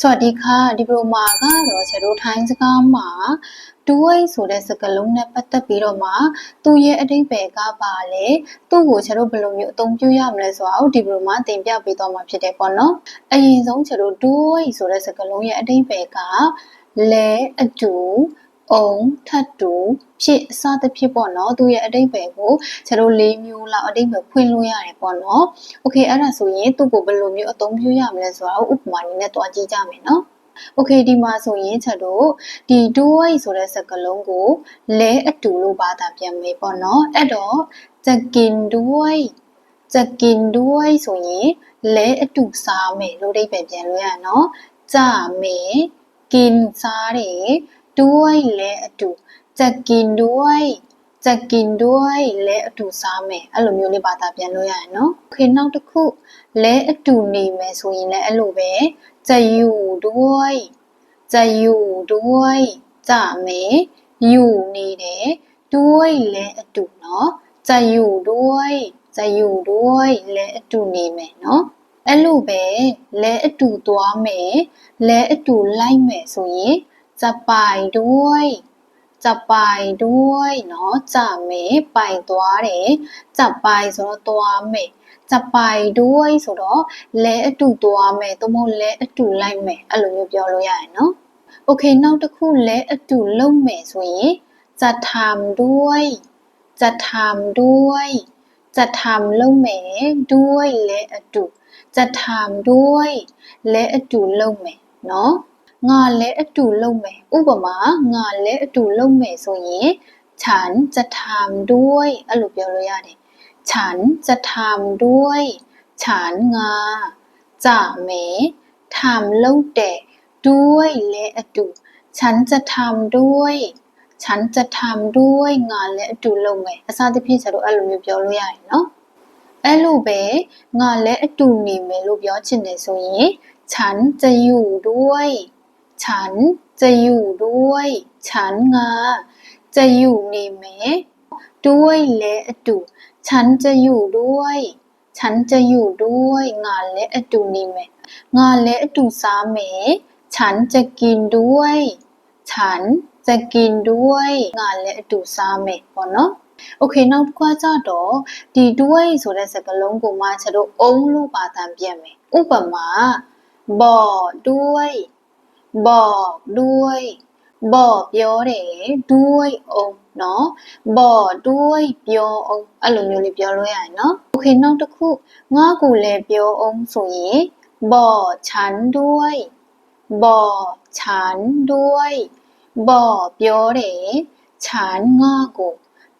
စวัสดีค่ะဒီပရိုမာကတော့ကျွန်တော်ထိုင်းစကားမှာဒူဝိတ်ဆိုတဲ့စကားလုံးနဲ့ပတ်သက်ပြီးတော့မှသူ့ရဲ့အဓိပ္ပာယ်ကပါလေသူ့ကိုကျွန်တော်ဘယ်လိုမျိုးအသုံးပြုရမလဲဆိုတာကိုဒီပရိုမာသင်ပြပေးသွားမှာဖြစ်တယ်ပေါ့နော်အရင်ဆုံးကျွန်တော်ဒူဝိတ်ဆိုတဲ့စကားလုံးရဲ့အဓိပ္ပာယ်ကလဲအတူ အုံထတ်တူဖြစ်အစသဖြင့်ပေါ့နော်သူရဲ့အတိတ်ပဲကိုကျွန်တော်၄မျိုးလောက်အတိတ်ပဲဖွင့်လို့ရတယ်ပေါ့နော်โอเคအဲ့ဒါဆိုရင်သူ့ကိုဘယ်လိုမျိုးအသုံးပြုရမလဲဆိုတာကိုဥပမာလေးနဲ့တွားကြည့်ကြမယ်နော်โอเคဒီမှာဆိုရင်ချက်တို့ဒီ do it ဆိုတဲ့စကားလုံးကိုလဲအတူလို့ဘာသာပြန်မေးပေါ့နော်အဲ့တော့จะกินด้วยจะกินด้วยဆိုရင်လဲအတူစားမယ်လို့အဓိပ္ပာယ်ပြန်လို့ရနော်ကြမယ်กินစားတယ် ด้วยလဲအတူจะกินด้วยจะกินด้วยလဲအတူစားမယ်အဲ့လိုမျိုးလေးဘာသာပြန်လို့ရရနော်โอเคနောက်တစ်ခုလဲအတူနေမယ်ဆိုရင်လည်းအဲ့လိုပဲจะอยู่ด้วยจะอยู่ด้วยကြမယ်อยู่နေတယ်ด้วยလဲအတူเนาะจะอยู่ด้วยจะอยู่ด้วยလဲအတူနေမယ်เนาะအဲ့လိုပဲလဲအတူသွားမယ်လဲအတူလိုက်မယ်ဆိုရင် จะไปด้วยจะไปด้วยเนาะจะเมไปသွားတယ်จะไปဆိုတော့သွားမယ်จะไปด้วยဆိုတော့လဲအတူသွားမယ်သို့မဟုတ်လဲအတူလိုက်မယ်အဲ့လိုမျိုးပြောလို့ရတယ်เนาะโอเคနောက်တစ်ခုလဲအတူလုပ်မယ်ဆိုရင်จะทำด้วยจะทำด้วยจะทำလုပ်မယ်ด้วยလဲအတူจะทำด้วยလဲအတူလုပ်မယ်เนาะ ငါလည်းအတူလုပ်မယ်ဥပမာငါလည်းအတူလုပ်မယ်ဆိုရင်ฉันจะทำด้วยအဲ့လိုပြောလို့ရတယ်ฉันจะทำด้วยฉันငါจะเมทำလုပ်တယ်ด้วยและအတူฉันจะทำด้วย ฉันจะทำด้วยငါလည်းအတူလုပ်မယ်အစသဖြင့်ကျတော့အဲ့လိုမျိုးပြောလို့ရတယ်နော်အဲ့လိုပဲငါလည်းအတူနေမယ်လို့ပြောချင်တယ်ဆိုရင်ฉันจะอยู่ด้วย ฉันจะอยู่ด้วย ฉันงาจะอยู่နေမယ်ด้วยและအတူฉันจะอยู่ด้วย ฉันจะอยู่ด้วยငါလည်းအတူနေမယ်ငါလည်းအတူစားမယ်ฉันจะกินด้วย ฉันจะกินด้วยငါလည်းအတူစားမယ်ပေါ့နော်โอเคနောက်တစ်ခါကျတော့ဒီด้วยဆိုတဲ့စကားလုံးကိုမှကျွန်တော်အုံးလို့ပါတန်ပြန်မယ်ဥပမာบอกด้วย บอกด้วยบอกပြောတယ်ด้วยအောင်เนาะบอกด้วยပြောအောင်အဲ့လိုမျိုးလေးပြောလို့ရတယ်เนาะโอเคနောက်တစ်ခုငါ့ကိုလည်းပြောအောင်ဆိုရင်บอกฉันด้วยบอกฉันด้วยบอกပြောတယ်ฉันငါ့ကို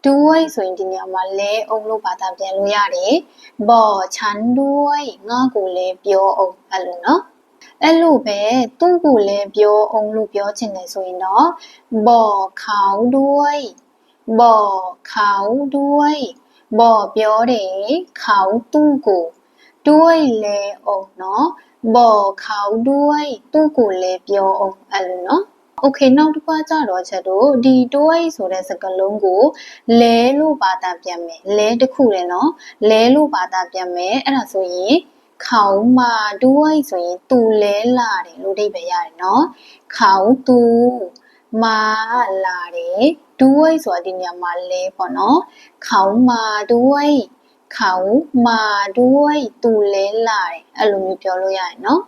ด้วยဆိုရင်ဒီနေရာမှာလဲအောင်လို့ဘာသာပြန်လို့ရတယ်บอกฉันด้วยငါ့ကိုလည်းပြောအောင်အဲ့လိုเนาะ အဲ့လိုပဲသူ့ကိုလည်းပြောအောင်လို့ပြောချင်တယ်ဆိုရင်တော့บอกเขาด้วยบอกเขาด้วยบอกပြောတယ်เขาသူ့ကိုด้วยလဲအောင်เนาะบอกเขาด้วยသူ့ကိုလည်းပြောအောင်အဲ့လိုเนาะโอเคနောက်တစ်ခါကြတော့ချက်တို့ဒီတွဲဆိုတဲ့စကားလုံးကိုလဲလို့ဘာသာပြန်မယ်လဲတစ်ခုလေနော်လဲလို့ဘာသာပြန်မယ်အဲ့ဒါဆိုရင် เขามาด้วยဆိုရင်သူလဲလာတယ်လို့အဓိပ္ပာယ်ရတယ်နော်เขาသူมาလာတယ်ด้วยဆိုတာဒီနေရာမှာလဲပေါ့နော်เขามาด้วยเขามาด้วยသူလဲလာတယ်အဲ့လိုမျိုးပြောလို့ရတယ်နော်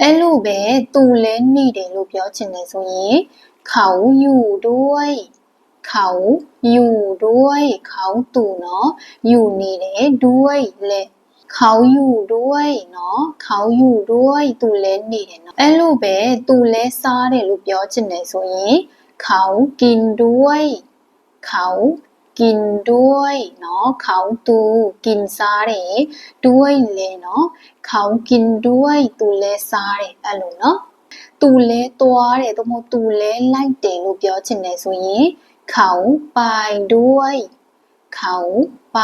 အဲ့လိုပဲသူလဲနေတယ်လို့ပြောချင်တယ်ဆိုရင်เขาอยู่ด้วยเขาอยู่ด้วยเขาသူเนาะอยู่နေတယ်ด้วยလဲ เขาอยู่ด้วยเนาะเขาอยู่ด้วยသူလဲနေတယ်เนาะအဲ့လိုပဲသူလဲစားတယ်လို့ပြောချင်တယ်ဆိုရင်เขากินด้วยเขากินด้วยเนาะเขาตูกินစားတယ်ด้วยလဲเนาะเขากินด้วยသူလဲစားတယ်အဲ့လိုเนาะသူလဲသွားတယ်သို့မဟုတ်သူလဲလိုက်တယ်လို့ပြောချင်တယ်ဆိုရင်เขาไปด้วย เขาไป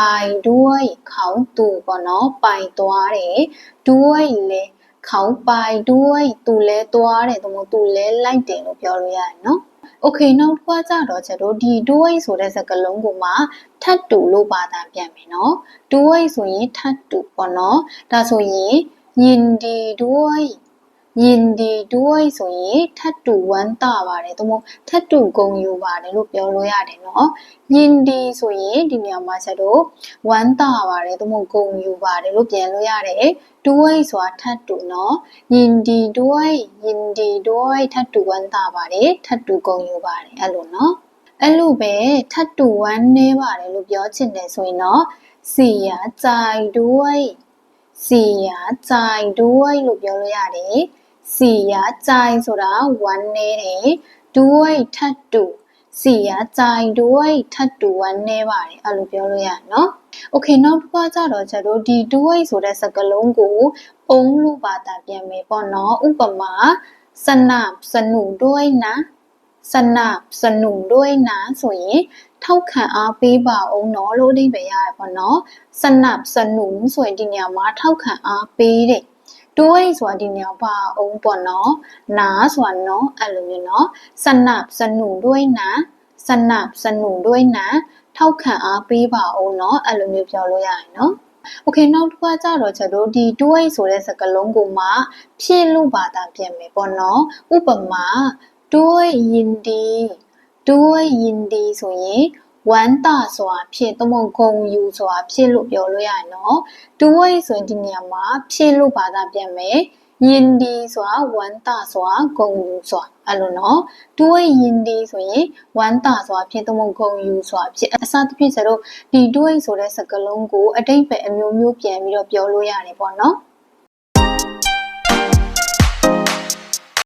ด้วยเขาသူပေါ့နော်ပိုင်သွားတယ်ด้วยလဲเขาไปด้วยသူလဲသွားတယ်သို့မဟုတ်သူလဲလိုက်တယ်လို့ပြောလို့ရတယ်နော်โอเคနောက်တစ်ခါကြတော့ချက်တို့ဒီ do it ဆိုတဲ့စကားလုံးကိုမှထပ်တူလို့ပါတာပြန်မယ်เนาะ do it ဆိုရင်ထပ်တူပေါ့เนาะဒါဆိုရင်ยินดีด้วย ยินดีด้วยဆိုရင်ထပ်တူဝမ်းသာပါတယ်သို့မဟုတ်ထပ်တူဂုဏ်ယူပါတယ်လို့ပြောလို့ရတယ်เนาะยินดีဆိုရင်ဒီနေရာမှာချက်တော့ဝမ်းသာပါတယ်သို့မဟုတ်ဂုဏ်ယူပါတယ်လို့ပြန်လို့ရတယ်ด้วยဆိုတာထပ်တူเนาะยินดีด้วยยินดีด้วยထပ်တူဝမ်းသာပါတယ်ထပ်တူဂုဏ်ယူပါတယ်အဲ့လိုเนาะအဲ့လိုပဲထပ်တူဝမ်းနေပါတယ်လို့ပြောချင်တယ်ဆိုရင်တော့เสียใจด้วยเสียใจด้วยလို့ပြောလို့ရတယ် စီရကြိုင်ဆိုတာဝမ်းနေတယ်ด้วยထပ်တူစီရကြိုင်ด้วยထပ်တူဝမ်းနေပါတယ်အဲ့လိုပြောလို့ရနော်โอเคနောက်တစ်ခါကျတော့ကျတော့ဒီด้วยဆိုတဲ့စကားလုံးကိုအုံးလို့ပါတာပြန်မယ်ပေါ့နော်ဥပမာสนับสนุนด้วยนะสนับสนุนด้วยนะဆိုရင်ထောက်ခံအားပေးပါအောင်နော်လို့အဓိပ္ပာယ်ရတယ်ပေါ့နော်สนับสนุนဆိုရင်ဒီနေရာမှာထောက်ခံအားပေးတ ယ်ด้วยဆိုတာဒီနေရာပါအောင်ပေါ့နော်နာဆိုတာနော်အဲ့လိုမျိုးနော်สนับสนุนด้วยนะสนับสนุนด้วยนะထောက်ခံအားပေးပါအောင်နော်အဲ့လိုမျိုးပြောလို့ရတယ်နော်โอเคနောက်တစ်ခါကျတော့ကျွန်တော်ဒီด้วยဆိုတဲ့စကားလုံးကိုမှဖြည့်လို့ပါတာပြင်မယ်ပေါ့နော်ဥပမာด้วยยินดีด้วยยินดีဆိုရင် ဝမ်းသာစွာဖြစ်သမုံဂုံယူစွာဖြစ်လို့ပြောလို့ရတယ်နော်။ဒူဝိဆိုရင်ဒီနေရာမှာဖြစ်လို့ဘာသာပြန်မယ်။ယင်ဒီစွာဝမ်းသာစွာဂုံယူစွာအဲ့လိုနော်။ဒူဝိယင်ဒီဆိုရင်ဝမ်းသာစွာဖြစ်သမုံဂုံယူစွာဖြစ်အစသဖြင့်ဆိုတော့ဒီဒူဝိဆိုတဲ့စကားလုံးကိုအတိတ်ပဲအမျိုးမျိုးပြန်ပြီးတော့ပြောလို့ရတယ်ပေါ့နော်။